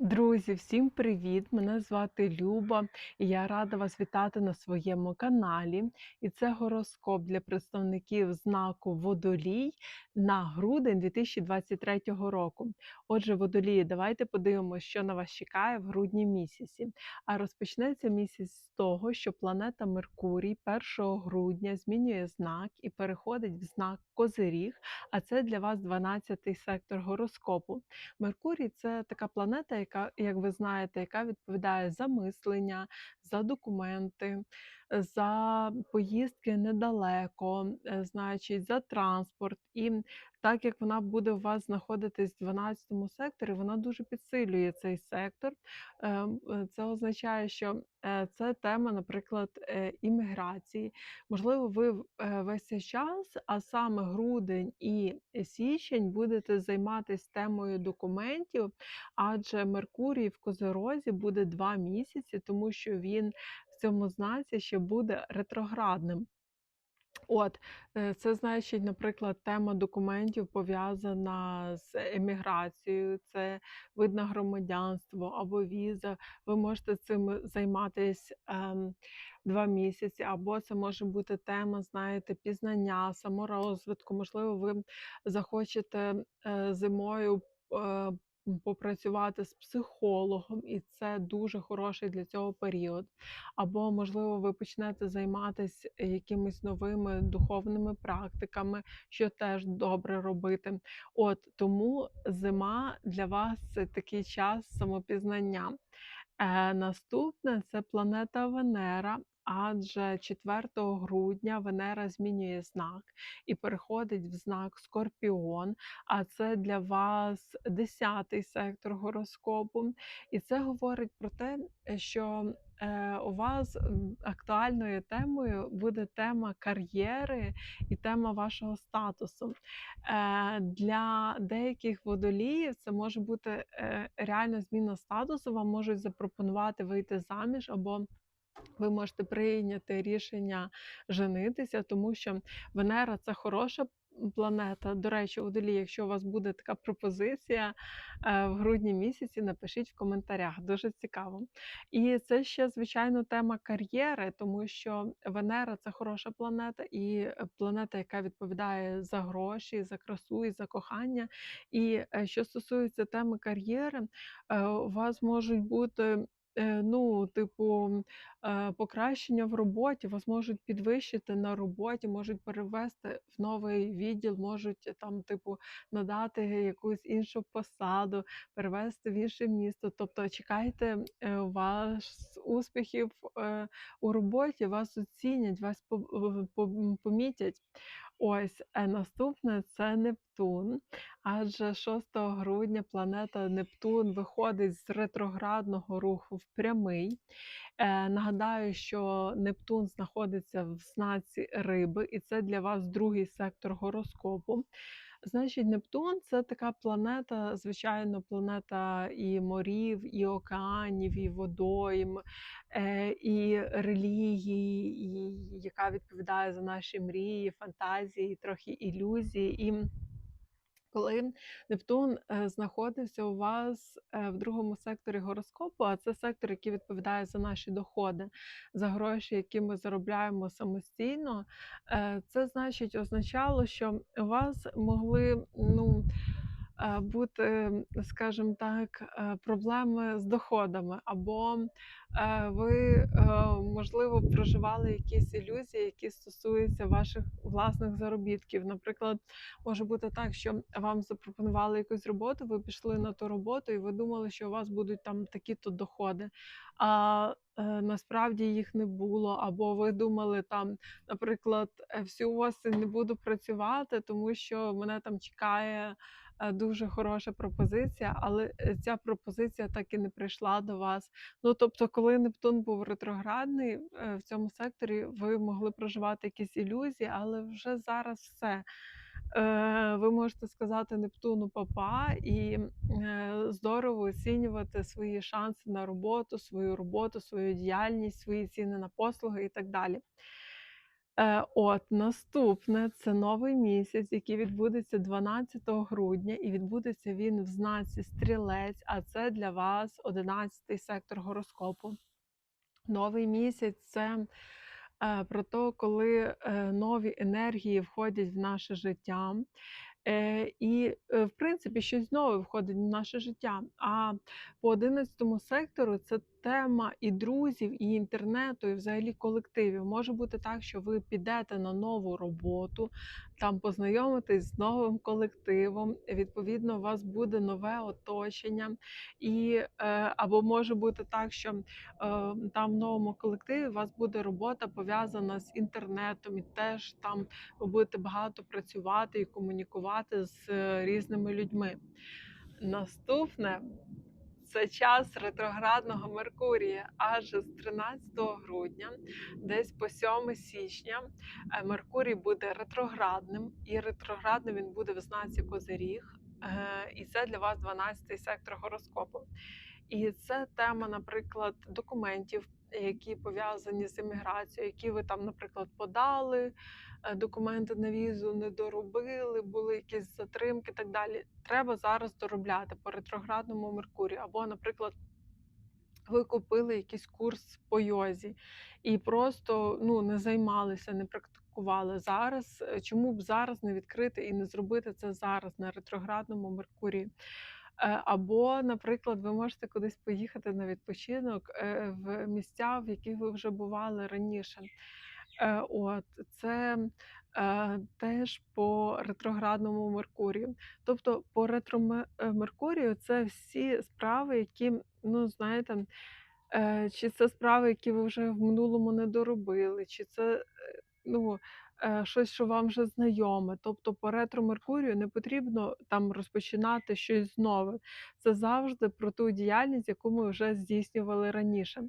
Друзі, всім привіт! Мене звати Люба, і я рада вас вітати на своєму каналі. І це гороскоп для представників знаку Водолій на грудень 2023 року. Отже, водолії, давайте подивимося, що на вас чекає в грудні місяці. А розпочнеться місяць з того, що планета Меркурій 1 грудня змінює знак і переходить в знак Козиріг, а це для вас 12-й сектор гороскопу. Меркурій це така планета, яка, як ви знаєте, яка відповідає за мислення, за документи, за поїздки недалеко, е, значить, за транспорт. І так як вона буде у вас знаходитись в 12 секторі, вона дуже підсилює цей сектор. Ем, е, Це означає, що е, це тема, наприклад, імміграції. Можливо, ви весь цей час, а саме грудень і січень, будете займатися темою документів, адже Меркурій в Козерозі буде два місяці, тому що він цьому знаці ще буде ретроградним. От, е, це значить, наприклад, тема документів пов'язана з еміграцією, це вид на громадянство або віза. Ви можете цим займатися ем, два місяці, або це може бути тема, знаєте, пізнання, саморозвитку. Можливо, ви захочете е, зимою. е, Попрацювати з психологом, і це дуже хороший для цього період. Або, можливо, ви почнете займатися якимись новими духовними практиками, що теж добре робити. От тому зима для вас це такий час самопізнання. Е, наступне це планета Венера. Адже 4 грудня Венера змінює знак і переходить в знак Скорпіон, а це для вас 10-й сектор гороскопу. І це говорить про те, що е, у вас актуальною темою буде тема кар'єри і тема вашого статусу. Е, Для деяких водоліїв це може бути е, реально зміна статусу. Вам можуть запропонувати вийти заміж або ви можете прийняти рішення женитися, тому що Венера це хороша планета. До речі, у Делі, якщо у вас буде така пропозиція е, в грудні місяці, напишіть в коментарях. Дуже цікаво. І це ще, звичайно, тема кар'єри, тому що Венера це хороша планета, і планета, яка відповідає за гроші, за красу і за кохання. І е, що стосується теми кар'єри, е, у вас можуть бути. Е, Ну, типу, е, покращення в роботі, вас можуть підвищити на роботі, можуть перевести в новий відділ, можуть е, там, типу, надати якусь іншу посаду, перевести в інше місто. Тобто чекайте е, вас успіхів е, у роботі, вас оцінять, вас помітять. Ось е, наступне це Нептун. Адже 6 грудня планета Нептун виходить з ретроградного руху в прямий. Е, нагадаю, що Нептун знаходиться в знаці риби, і це для вас другий сектор гороскопу. Значить, Нептун це така планета, звичайно, планета і морів, і океанів, і водойм, е, і релігії, і яка відповідає за наші мрії, фантазії, трохи ілюзії. І коли Нептун е, знаходився у вас е, в другому секторі гороскопу, а це сектор, який відповідає за наші доходи, за гроші, які ми заробляємо самостійно, е, це значить означало, що у вас могли ну, бути, скажімо так, проблеми з доходами, або ви, можливо, проживали якісь ілюзії, які стосуються ваших власних заробітків. Наприклад, може бути так, що вам запропонували якусь роботу, ви пішли на ту роботу, і ви думали, що у вас будуть там такі-то доходи. А е, насправді їх не було. Або ви думали там, наприклад, «Е, всю осінь не буду працювати, тому що мене там чекає дуже хороша пропозиція, але е, ця пропозиція так і не прийшла до вас. Ну тобто, коли Нептун був ретроградний е, в цьому секторі, ви могли проживати якісь ілюзії, але вже зараз все. Е, ви можете сказати Нептуну папа і е, здорово оцінювати свої шанси на роботу, свою роботу, свою діяльність, свої ціни на послуги і так далі. Е, от наступне це новий місяць, який відбудеться 12 грудня, і відбудеться він в знаці Стрілець, а це для вас 11 сектор гороскопу. Новий місяць це е, про те, коли е, нові енергії входять в наше життя. Е, і, е, в принципі, щось нове входить в наше життя. А по 11 сектору це тема і друзів, і інтернету, і взагалі колективів. Може бути так, що ви підете на нову роботу, там познайомитесь з новим колективом. Відповідно, у вас буде нове оточення, і е, або може бути так, що е, там в новому колективі у вас буде робота пов'язана з інтернетом, і теж там ви будете багато працювати і комунікувати з е, різними людьми. Наступне це час ретроградного Меркурія, аж з 13 грудня, десь по 7 січня, е, Меркурій буде ретроградним, і ретроградним він буде в знаці Козиріг. Е, І це для вас 12-й сектор гороскопу. І це тема, наприклад, документів, які пов'язані з імміграцією, які ви там, наприклад, подали, е, документи на візу не доробили, були якісь затримки і так далі. Треба зараз доробляти по ретроградному Меркурію. Або, наприклад, ви купили якийсь курс по йозі і просто ну, не займалися, не практикували зараз. е, Чому б зараз не відкрити і не зробити це зараз на ретроградному Меркурії? Е, Або, наприклад, ви можете кудись поїхати на відпочинок е, в місця, в яких ви вже бували раніше. Е, От це е, теж по ретроградному Меркурію. Тобто, по ретро Ме- е, Меркурію це всі справи, які, ну знаєте, е, чи це справи, які ви вже в минулому не доробили, чи це ну, щось, що вам вже знайоме. Тобто по ретро Меркурію не потрібно там розпочинати щось нове. Це завжди про ту діяльність, яку ми вже здійснювали раніше.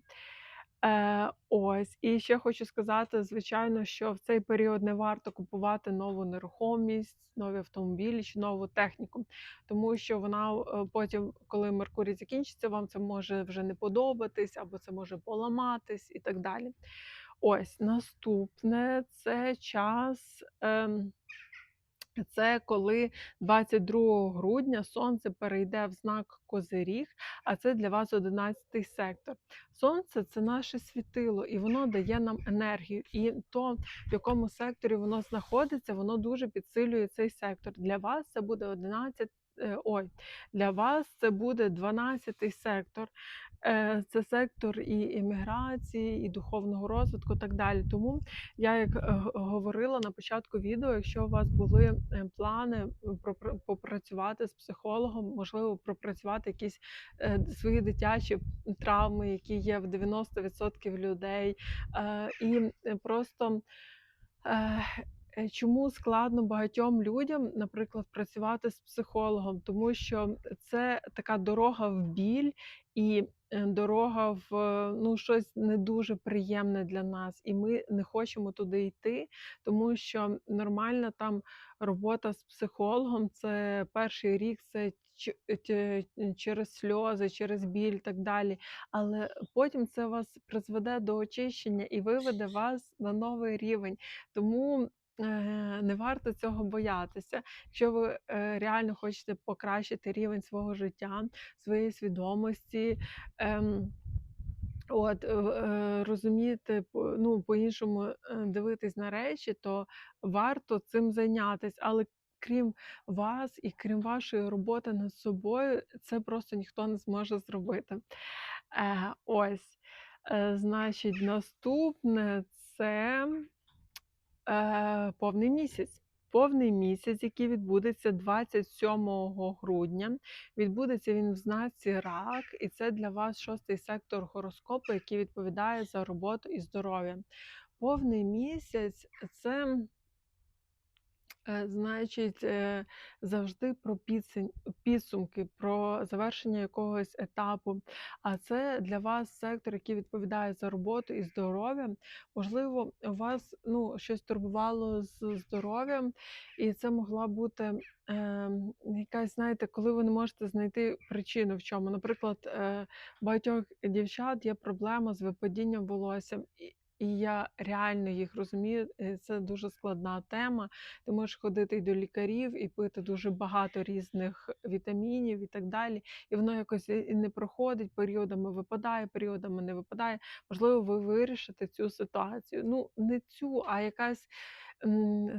Е, ось, і ще хочу сказати, звичайно, що в цей період не варто купувати нову нерухомість, нові автомобілі чи нову техніку, тому що вона е, потім, коли Меркурій закінчиться, вам це може вже не подобатись, або це може поламатись і так далі. Ось наступне це час. ем, це коли 22 грудня сонце перейде в знак Козиріг, а це для вас 11 сектор. Сонце це наше світило, і воно дає нам енергію. І то, в якому секторі воно знаходиться, воно дуже підсилює цей сектор. Для вас це буде 11, е, ой, для вас це буде 12-й сектор. Е, Це сектор і імміграції, і духовного розвитку, і так далі. Тому я як е, говорила на початку відео, якщо у вас були е, плани е, попрацювати з психологом, можливо, пропрацювати якісь е, свої дитячі травми, які є в 90% людей, е, і е, просто. Е, Чому складно багатьом людям, наприклад, працювати з психологом? Тому що це така дорога в біль і е, дорога в е, ну, щось не дуже приємне для нас, і ми не хочемо туди йти, тому що нормальна там робота з психологом це перший рік, це через сльози, через біль і так далі. Але потім це вас призведе до очищення і виведе вас на новий рівень. Тому не варто цього боятися. Якщо ви е, реально хочете покращити рівень свого життя, своєї свідомості. ем, От, е, е, розуміти, ну, по-іншому е, дивитись на речі, то варто цим зайнятися. Але крім вас і крім вашої роботи над собою, це просто ніхто не зможе зробити. Е, ось, е, значить, наступне це е, повний місяць. Повний місяць, який відбудеться 27 грудня. Відбудеться він в знаці рак, і це для вас шостий сектор гороскопу, який відповідає за роботу і здоров'я. Повний місяць це Значить, е, завжди про підсумки, про завершення якогось етапу. А це для вас сектор, який відповідає за роботу і здоров'я. Можливо, у вас ну, щось турбувало з здоров'ям, і це могла бути е, якась, знаєте, коли ви не можете знайти причину в чому. Наприклад, е, багатьох дівчат є проблема з випадінням волосся. І і я реально їх розумію. Е, це дуже складна тема. Ти можеш ходити й до лікарів і пити дуже багато різних вітамінів і так далі. І воно якось і не проходить, періодами випадає, періодами не випадає. Можливо, ви вирішите цю ситуацію. Ну, не цю, а якась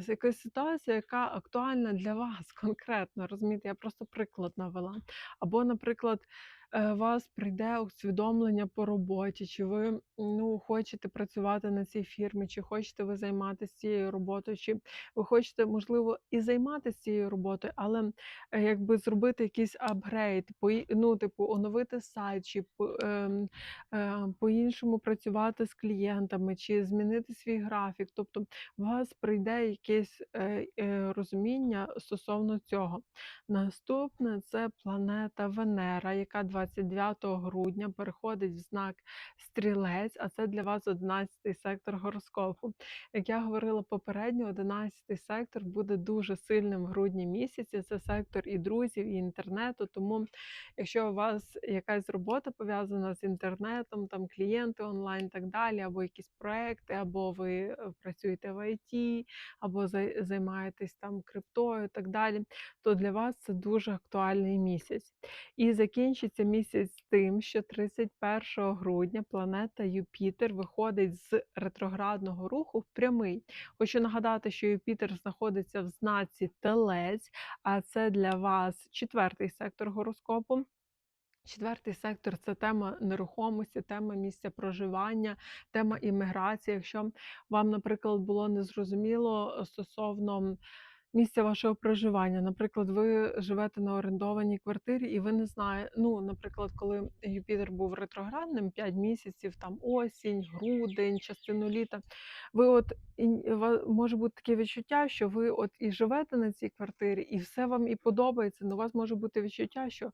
якась ситуація, яка актуальна для вас конкретно. Розумієте, я просто приклад навела. Або, наприклад, е, вас прийде усвідомлення по роботі, чи ви ну, хочете працювати на цій фірмі, чи хочете ви займатися цією роботою, чи ви хочете, можливо, і займатися цією роботою, але е, якби зробити якийсь апгрейд, ну, типу, оновити сайт, чи ем, е, по-іншому працювати з клієнтами, чи змінити свій графік. Тобто у вас прийде якесь е, е, розуміння стосовно цього. Наступне це планета Венера, яка 29 грудня переходить в знак Стрілець, а це для вас 11 сектор гороскопу. Як я говорила попередньо, 11 сектор буде дуже сильним в грудні місяці. Це сектор і друзів, і інтернету. Тому, якщо у вас якась робота пов'язана з інтернетом, там клієнти онлайн, так далі, або якісь проекти, або ви е, працюєте в ІТ, або займаєтесь там криптою, так далі, то для вас це дуже актуальний місяць. І закінчиться місяць з тим, що 31 грудня планета Юпітер виходить з ретроградного руху в прямий. Хочу нагадати, що Юпітер знаходиться в знаці Телець, а це для вас четвертий сектор гороскопу. Четвертий сектор це тема нерухомості, тема місця проживання, тема імміграції. Якщо вам, наприклад, було незрозуміло стосовно місця вашого проживання, наприклад, ви живете на орендованій квартирі, і ви не знаєте, ну, наприклад, коли Юпітер був ретроградним 5 місяців, там осінь, грудень, частину літа, ви от і може бути таке відчуття, що ви от і живете на цій квартирі, і все вам і подобається. але у вас може бути відчуття, що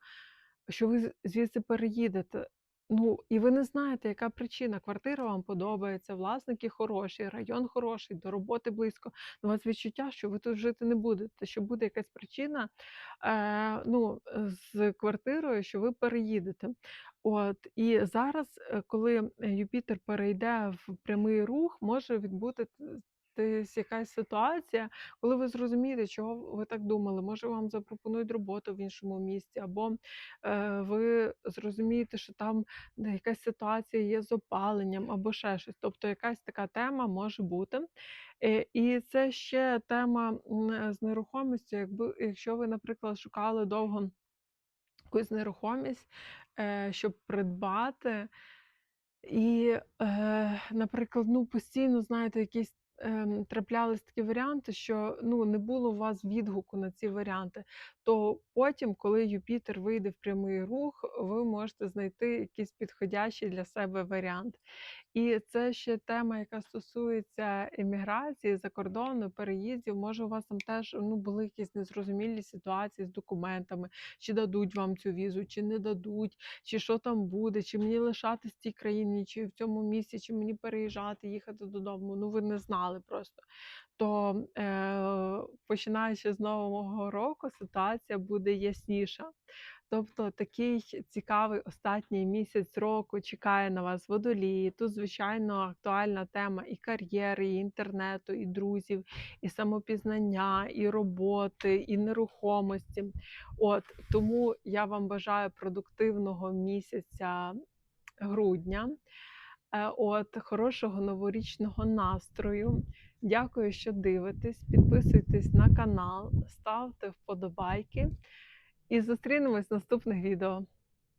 що ви звідси переїдете. Ну, і ви не знаєте, яка причина. Квартира вам подобається, власники хороші, район хороший, до роботи близько. У вас відчуття, що ви тут жити не будете, що буде якась причина е, ну, з квартирою, що ви переїдете. От, і зараз, е, коли Юпітер перейде в прямий рух, може відбути десь якась ситуація, коли ви зрозумієте, чого ви так думали. Може, вам запропонують роботу в іншому місці, або е, ви зрозумієте, що там якась ситуація є з опаленням, або ще щось. Тобто якась така тема може бути. Е, і це ще тема з нерухомістю. Якби якщо ви, наприклад, шукали довго якусь нерухомість, е, щоб придбати. І, е, наприклад, ну, постійно, знаєте, якісь траплялись такі варіанти, що ну, не було у вас відгуку на ці варіанти. То потім, коли Юпітер вийде в прямий рух, ви можете знайти якийсь підходящий для себе варіант. І це ще тема, яка стосується еміграції за кордону, переїздів. Може, у вас там теж ну, були якісь незрозумілі ситуації з документами, чи дадуть вам цю візу, чи не дадуть, чи що там буде, чи мені лишатись в тій країні, чи в цьому місці, чи мені переїжджати, їхати додому. Ну, ви не знали просто. То е, починаючи з нового року, ситуація буде ясніша. Тобто такий цікавий останній місяць року чекає на вас водолії. Тут, звичайно, актуальна тема і кар'єри, і інтернету, і друзів, і самопізнання, і роботи, і нерухомості. От тому я вам бажаю продуктивного місяця грудня. Е, От, хорошого новорічного настрою. Дякую, що дивитесь. Підписуйтесь на канал, ставте вподобайки і зустрінемось в наступних відео.